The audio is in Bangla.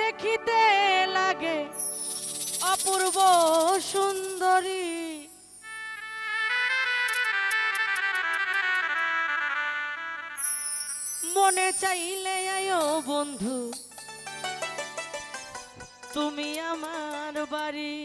দেখিতে লাগে অপূর্ব সুন্দরী। মনে চাইলে আয়ো বন্ধু তুমি আমার বাড়ি।